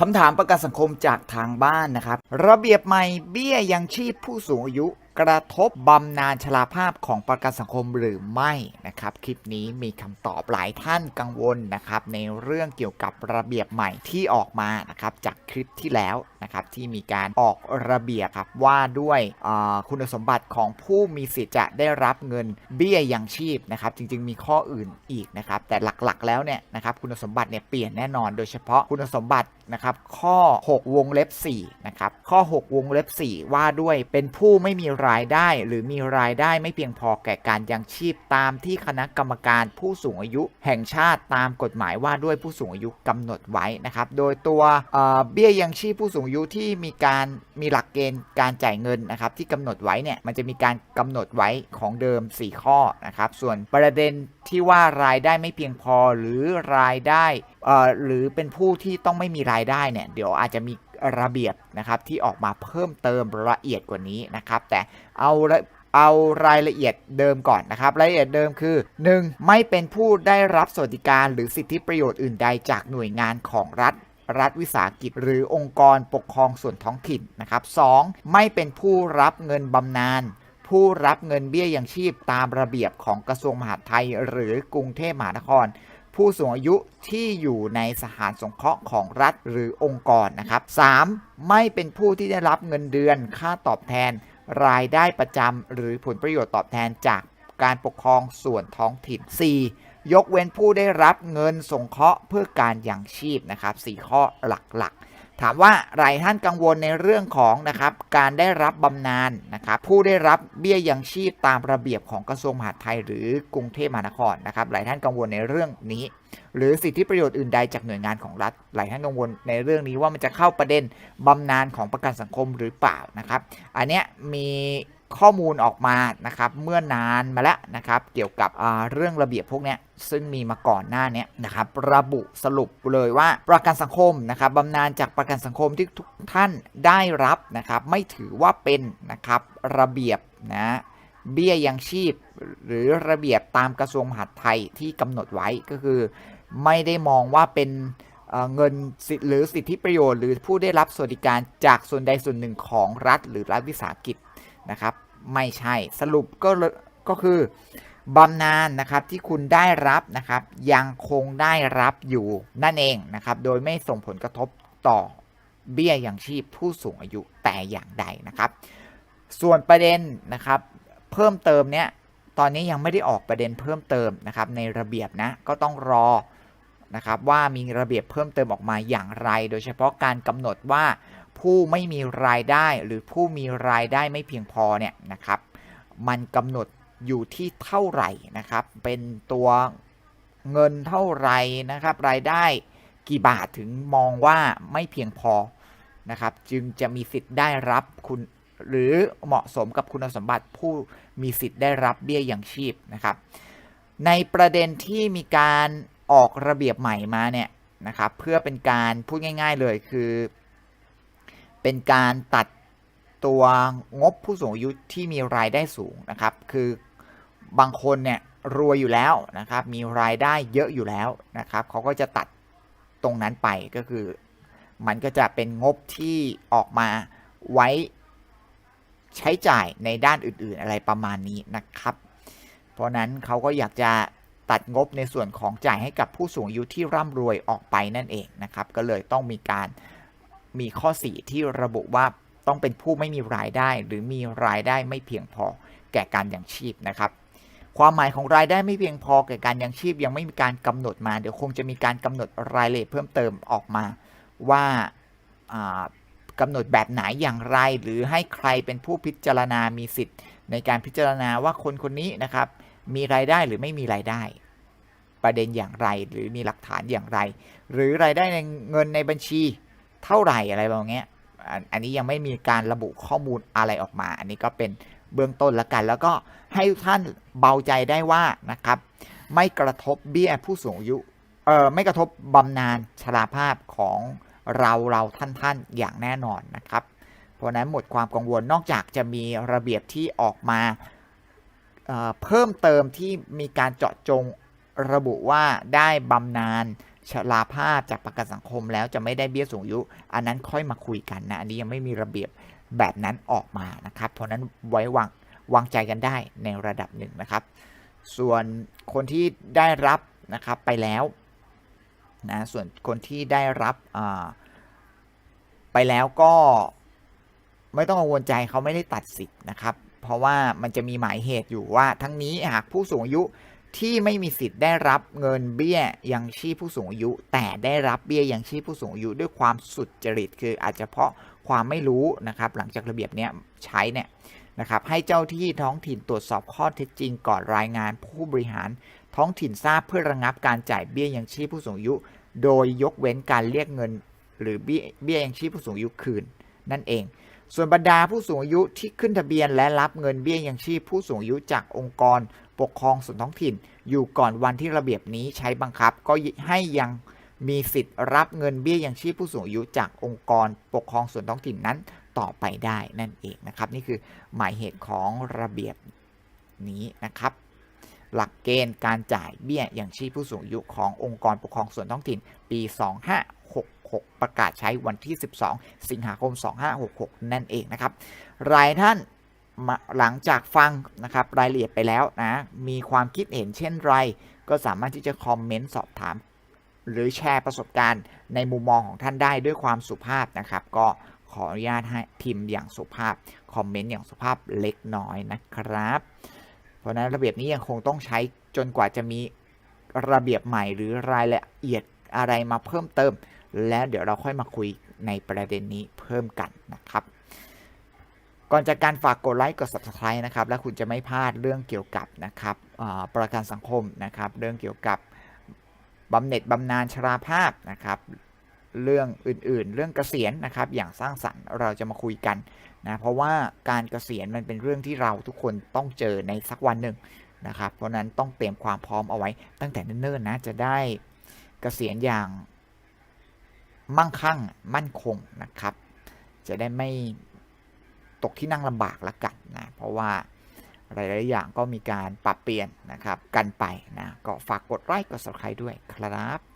คำถามประกันสังคมจากทางบ้านนะครับ ระเบียบใหม่เบี้ยยังชีพผู้สูงอายุ กระทบบำนาญชราภาพของประกันสังคมหรือไม่นะครับ คลิปนี้มีคำตอบหลายท่านกังวลนะครับ ในเรื่องเกี่ยวกับระเบียบใหม่ที่ออกมานะครับจากคลิปที่แล้ว นะครับที่มีการออกระเบียบครับว่าด้วยคุณสมบัติของผู้มีสิทธิ์จะได้รับเงินเบี้ยยังชีพนะครับจริงๆ มีข้ออื่นอีกนะครับแต่หลักๆแล้วเนี่ยนะครับคุณสมบัติเนี่ยเปลี่ยนแน่นอน โดยเฉพาะคุณสมบัตินะครับข้อ 6 วงเล็บ4นะครับข้อ 6 วงเล็บ 4 ว่าด้วยเป็นผู้ไม่มีรายได้ หรือมีรายได้ไม่เพียงพอแก่การยังชีพตามที่คณะกรรมการผู้สูงอายุ แห่งชาติตามกฎหมายว่าด้วยผู้สูงอายุกำหนดไว้นะครับโดยตัวเเบี้ยยังชีพผู้สูงอายุที่มีการมีหลักเกณฑ์การจ่ายเงินนะครับที่กำหนดไว้เนี่ยมันจะมีการกำหนดไว้ของเดิม 4 ข้อนะครับส่วนประเด็นที่ว่ารายได้ไม่เพียงพอหรือรายได้เอ่อหรือเป็นผู้ที่ต้องไม่มีรายได้เนี่ยเดี๋ยวอาจจะมีระเบียบนะครับที่ออกมาเพิ่มเติมละเอียดกว่านี้นะครับแต่เอาเอารายละเอียดเดิมก่อนนะครับ รายละเอียดเดิมคือ 1. ไม่เป็นผู้ได้รับสวัสดิการหรือสิทธิประโยชน์อื่นใดจากหน่วยงานของรัฐ รัฐวิสาหกิจ หรือองค์กรปกครองส่วนท้องถิ่นนะครับ 2. ไม่เป็นผู้รับเงินบำนาญผู้รับเงินเบี้ยยังชีพตามระเบียบของกระทรวงมหาดไทย หรือกรุงเทพมหานคร ผู้สูงอายุที่อยู่ในสถานสงเคราะห์ของรัฐหรือองค์กรนะครับ 3. ไม่เป็นผู้ที่ได้รับเงินเดือนค่าตอบแทน รายได้ประจำหรือผลประโยชน์ตอบแทนจากการปกครองส่วนท้องถิ่น 4. ยกเว้นผู้ได้รับเงินสงเคราะห์เพื่อการยังชีพนะครับ4ข้อหลักๆ ถามว่าหลายท่านกังวลในเรื่องของนะครับการได้รับบำนาญนะครับผู้ได้รับเบี้ยยังชีพตามระเบียบของกระทรวงมหาดไทยหรือกรุงเทพมหานครนะครับหลายท่านกังวลในเรื่องนี้ หรือสิทธิประโยชน์อื่นใดจากหน่วยงานของรัฐ หลายท่านกังวลในเรื่องนี้ว่ามันจะเข้าประเด็นบำนาญของประกันสังคมหรือเปล่านะครับ อันเนี้ยมีข้อมูลออกมานะครับเมื่อนานมาแล้วนะครับเกี่ยวกับเรื่องระเบียบพวกนี้ซึ่งมีมาก่อนหน้านี้นะครับระบุสรุปเลยว่าประกันสังคมนะครับบำนาญจากประกันสังคมที่ทุกท่านได้รับนะครับไม่ถือว่าเป็นนะครับระเบียบนะเบี้ยยังชีพหรือระเบียบตามกระทรวงมหาดไทยที่กำหนดไว้ก็คือ ไม่ได้มองว่าเป็นเเงินสิทธิหรือสิทธิประโยชน์ หรือผู้ได้รับสวัสดิการจากส่วนใดส่วนหนึ่งของรัฐหรือรัฐวิสาหกิจนะครับ ไม่ใช่ สรุปก็ก็คือบำนาญนะครับที่คุณได้รับนะครับ ยังคงได้รับอยู่นั่นเองนะครับ โดยไม่ส่งผลกระทบต่อเบี้ยยังชีพผู้สูงอายุแต่อย่างใดนะครับ ส่วนประเด็นนะครับ เพิ่มเติมเนี้ยตอนนี้ยังไม่ได้ออกประเด็นเพิ่มเติมนะครับ ในระเบียบนะก็ต้องรอนะครับว่ามีระเบียบเพิ่มเติมออกมาอย่างไร โดยเฉพาะการกำหนดว่า ผู้ไม่มีรายได้หรือผู้มีรายได้ไม่เพียงพอเนี่ยนะครับ มันกำหนดอยู่ที่เท่าไหร่นะครับ เป็นตัวเงินเท่าไหร่นะครับ รายได้กี่บาทถึงมองว่าไม่เพียงพอนะครับ จึงจะมีสิทธิ์ได้รับคุณหรือเหมาะสมกับคุณสมบัติผู้มีสิทธิ์ได้รับเบี้ยยังชีพนะครับ ในประเด็นที่มีการออกระเบียบใหม่มาเนี่ยนะครับ เพื่อเป็นการพูดง่าย ๆเลยคือ เป็นการตัดตัวงบผู้สูงอายุที่มีรายได้สูงนะครับ คือบางคนเนี่ยรวยอยู่แล้วนะครับ มีรายได้เยอะอยู่แล้วนะครับเขาก็จะตัดตรงนั้นไปก็คือ มันก็จะเป็นงบที่ออกมาไว้ใช้จ่ายในด้านอื่น ๆ อะไรประมาณนี้นะครับ เพราะนั้นเขาก็อยากจะตัดงบในส่วนของจ่ายให้กับผู้สูงอายุที่ร่ำรวยออกไปนั่นเองนะครับ ก็เลยต้องมีการ มีข้อ 4 ที่ระบุว่าต้องเป็นผู้ไม่มีรายได้ หรือมีรายได้ไม่เพียงพอแก่การยังชีพนะครับ ความหมายของรายได้ไม่เพียงพอแก่การยังชีพยังไม่มีการกำหนดมา เดี๋ยวคงจะมีการกำหนดรายละเอียดเพิ่มเติมออกมาว่าอ่ากำหนดแบบไหนอย่างไร หรือให้ใครเป็นผู้พิจารณามีสิทธิ์ ในการพิจารณาว่าคนคนนี้นะครับ มีรายได้หรือไม่มีรายได้ ประเด็นอย่างไร หรือมีหลักฐานอย่างไร หรือรายได้ในเงินในบัญชี เท่าไหร่อะไรแบบเนี้ยอันนี้ยังไม่มีการระบุข้อมูลอะไรออกมา อันนี้ก็เป็นเบื้องต้นละกัน แล้วก็ให้ทุกท่านเบาใจได้ว่านะครับ ไม่กระทบเบี้ยผู้สูงอายุเออไม่กระทบบำนาญชราภาพของเราเราท่านท่านๆอย่างแน่นอนนะครับ เพราะนั้นหมดความกังวลนอกจากจะมีระเบียบที่ออกมาเอ่อเพิ่มเติมที่มีการเจาะจงระบุว่าได้บำนาญ ชราภาพจากประกันสังคมแล้วจะไม่ได้เบี้ยสูงอายุ อันนั้นค่อยมาคุยกันนะ อันนี้ยังไม่มีระเบียบแบบนั้นออกมานะครับ เพราะนั้นไว้วางวางใจกันได้ในระดับหนึ่งนะครับ ส่วนคนที่ได้รับนะครับไปแล้วนะส่วนคนที่ได้รับไปแล้วก็ไม่ต้องกังวลใจเขาไม่ได้ตัดสิทธิ์นะครับ เพราะว่ามันจะมีหมายเหตุอยู่ว่าทั้งนี้หากผู้สูงอายุ ที่ไม่มีสิทธิ์ได้รับเงินเบี้ยยังชีพผู้สูงอายุ แต่ได้รับเบี้ยยังชีพผู้สูงอายุด้วยความสุดจริต คืออาจจะเพราะความไม่รู้นะครับ หลังจากระเบียบเนี้ยใช้เนี่ยนะครับให้เจ้าที่ท้องถิ่นตรวจสอบข้อเท็จจริงก่อนรายงานผู้บริหาร ท้องถิ่นทราบเพื่อระงับการจ่ายเบี้ยยังชีพผู้สูงอายุ โดยยกเว้นการเรียกเงิน หรือเบี้ยเบี้ยยังชีพผู้สูงอายุคืน นั่นเอง ส่วนบรรดาผู้สูงอายุที่ขึ้นทะเบียนและรับเงินเบี้ยยังชีพผู้สูงอายุจากองค์กร ปกครองส่วนท้องถิ่น อยู่ก่อนวันที่ระเบียบนี้ใช้บังคับ ก็ให้ยังมีสิทธิ์รับเงินเบี้ยยังชีพผู้สูงอายุจากองค์กรปกครองส่วนท้องถิ่นนั้นต่อไปได้นั่นเองนะครับ นี่คือหมายเหตุของระเบียบนี้นะครับ หลักเกณฑ์การจ่ายเบี้ยอย่างชีพผู้สูงอายุขององค์กรปกครองส่วนท้องถิ่น ปี 2566 ประกาศใช้วันที่ 12 สิงหาคม 2566 นั่นเองนะครับ รายท่าน หลังจากฟังนะครับรายละเอียดไปแล้วนะ มีความคิดเห็นเช่นไร ก็สามารถที่จะคอมเมนต์สอบถาม หรือแชร์ประสบการณ์ในมุมมองของท่านได้ด้วยความสุภาพนะครับ ก็ขออนุญาตให้พิมพ์อย่างสุภาพ คอมเมนต์อย่างสุภาพเล็กน้อยนะครับ เพราะฉะนั้นระเบียบนี้ยังคงต้องใช้จนกว่าจะมีระเบียบใหม่หรือรายละเอียดอะไรมาเพิ่มเติม แล้วเดี๋ยวเราค่อยมาคุยในประเด็นนี้เพิ่มกันนะครับ ก่อนจากการฝากกดไลค์กด subscribe นะครับแล้วคุณจะไม่พลาดเรื่องเกี่ยวกับนะครับประกันสังคมนะครับ เรื่องเกี่ยวกับบำเหน็จบำนาญชราภาพนะครับ เรื่องอื่นๆ เรื่องเกษียณนะครับ อย่างสร้างสรรค์เราจะมาคุยกันนะเพราะว่าการเกษียณมันเป็นเรื่องที่เราทุกคนต้องเจอในสักวันหนึ่งนะครับ เพราะฉะนั้นต้องเตรียมความพร้อมเอาไว้ตั้งแต่เนิ่นๆนะจะได้เกษียณอย่างมั่งคั่งมั่นคงนะครับ จะได้ไม่ ตกที่นั่งลำบากละกันนะ เพราะว่าหลายๆอย่างก็มีการปรับเปลี่ยนนะครับ กันไปนะ ก็ฝากกดไลค์กด subscribe ด้วยครับ